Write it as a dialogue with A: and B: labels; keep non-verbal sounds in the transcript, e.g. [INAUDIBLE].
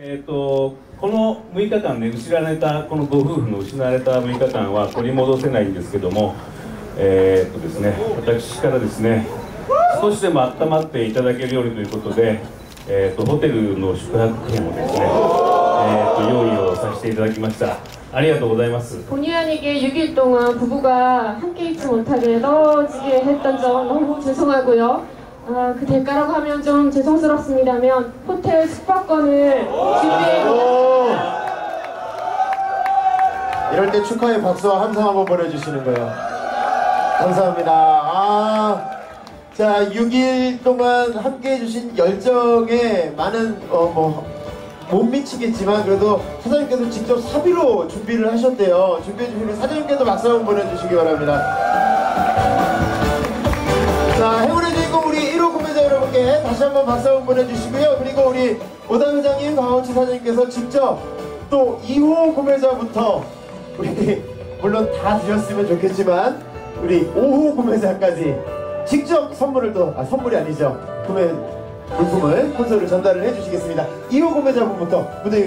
A: えー、とこの6日間ね、失われた、このご夫婦の失われた6日間は取り戻せないんですけども、えーとですね、私からですね、少しでも温まっていただけるようにということで、えー、とホテルの宿泊券をですね、えー、と用意をさせていただきました。ありがとうございます。
B: 본의 아니게 6일 동안 부부가 함께 있지 못하게 떨어지게 했던 점 너무 죄송하고요. 아, 그 대가라고 하면 좀 죄송스럽습니다면 호텔 숙박권을 준비해
C: 오! 이럴 때 축하의 박수와 함성 한번 보내주시는 거예요. 감사합니다. 아, 자, 6일 동안 함께 해주신 열정에 많은, 어, 뭐, 못 미치겠지만 그래도 사장님께서 직접 사비로 준비를 하셨대요. 준비해 주시는 사장님께도 박수 한번 보내주시기 바랍니다. 분께 다시 한번 박수 한번 보내주시고요. 그리고 우리 오다 회장님, 강원치 사장님께서 직접 또 2호 구매자부터 우리 [LAUGHS] 물론 다 드렸으면 좋겠지만 우리 5호 구매자까지 직접 선물을 또, 아, 선물이 아니죠. 구매 물품을 콘솔을 전달을 해주시겠습니다. 2호 구매자분부터 무대